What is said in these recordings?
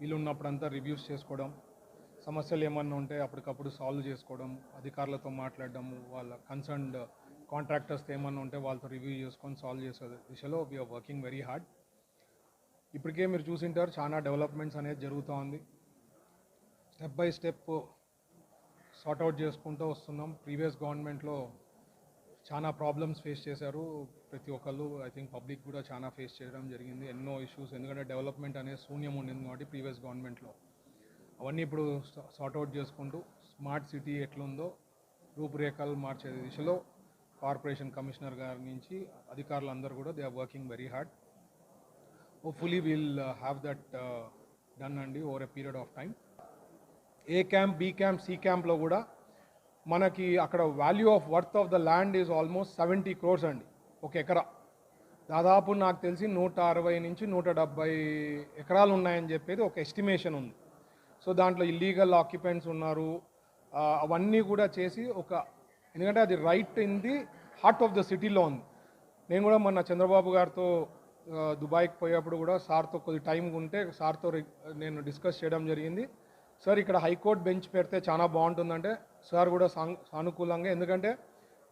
వీళ్ళు ఉన్నప్పుడంతా రివ్యూస్ చేసుకోవడం సమస్యలు ఏమన్నా ఉంటే అప్పటికప్పుడు సాల్వ్ చేసుకోవడం అధికారులతో మాట్లాడడం వాళ్ళ కన్సర్న్డ్ కాంట్రాక్టర్స్తో ఏమన్నా ఉంటే వాళ్ళతో రివ్యూ చేసుకొని సాల్వ్ చేసే దిశలో వీఆర్ వర్కింగ్ వెరీ హార్డ్ ఇప్పటికే మీరు చూసింటారు చాలా డెవలప్మెంట్స్ అనేది జరుగుతూ ఉంది. స్టెప్ బై స్టెప్ సార్ట్అవుట్ చేసుకుంటూ వస్తున్నాం. ప్రీవియస్ గవర్నమెంట్లో చాలా ప్రాబ్లమ్స్ ఫేస్ చేశారు. ప్రతి ఒక్కళ్ళు ఐ థింక్ పబ్లిక్ కూడా చాలా ఫేస్ చేయడం జరిగింది. ఎన్నో ఇష్యూస్ ఎందుకంటే డెవలప్మెంట్ అనేది శూన్యం ఉండింది కాబట్టి ప్రీవియస్ గవర్నమెంట్లో అవన్నీ ఇప్పుడు సార్ట్అవుట్ చేసుకుంటూ స్మార్ట్ సిటీ ఎట్లుందో రూపురేఖలు మార్చే దిశలో కార్పొరేషన్ కమిషనర్ గారి నుంచి అధికారులందరూ కూడా they are working very hard hopefully will have that done అండి over a period of time A camp B camp C క్యాంప్లో కూడా మనకి అక్కడ value of worth of the land is almost seventy crores అండి ఒక ఎకరా. దాదాపు నాకు తెలిసి నూట అరవై నుంచి నూట డెబ్బై ఎకరాలు ఉన్నాయని చెప్పేది ఒక ఎస్టిమేషన్ ఉంది. సో దాంట్లో ఇల్లీగల్ ఆక్యుపెంట్స్ ఉన్నారు. అవన్నీ కూడా చేసి ఒక ఎందుకంటే అది right in the heart of the సిటీలో ఉంది. నేను కూడా మొన్న చంద్రబాబు గారితో దుబాయ్కి పోయేప్పుడు కూడా సార్తో కొద్ది టైం ఉంటే సార్తో రి- నేను డిస్కస్ చేయడం జరిగింది. సార్ ఇక్కడ హైకోర్టు బెంచ్ పెడితే చాలా బాగుంటుందంటే సార్ కూడా సానుకూలంగా. ఎందుకంటే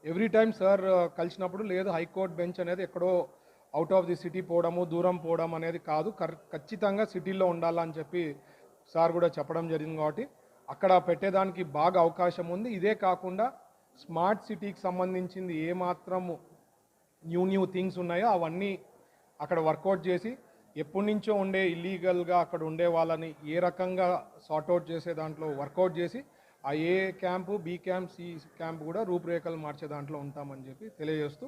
ఎవ్రీ టైం సార్ కలిసినప్పుడు లేదు హైకోర్టు బెంచ్ అనేది ఎక్కడో అవుట్ ఆఫ్ ది సిటీ పోవడము దూరం పోవడం అనేది కాదు. కర్ ఖచ్చితంగా సిటీలో ఉండాలని చెప్పి సార్ కూడా చెప్పడం జరిగింది కాబట్టి అక్కడ పెట్టేదానికి బాగా అవకాశం ఉంది. ఇదే కాకుండా స్మార్ట్ సిటీకి సంబంధించింది ఏ మాత్రము న్యూ న్యూ థింగ్స్ ఉన్నాయో అవన్నీ అక్కడ వర్కౌట్ చేసి ఎప్పటి నుంచో ఉండే ఇల్లీగల్గా అక్కడ ఉండే వాళ్ళని ఏ రకంగా సార్ట్అవుట్ చేసే దాంట్లో వర్కౌట్ చేసి ఆ A camp B camp C camp కూడా రూపురేఖలు మార్చే దాంట్లో ఉంటామని చెప్పి తెలియజేస్తూ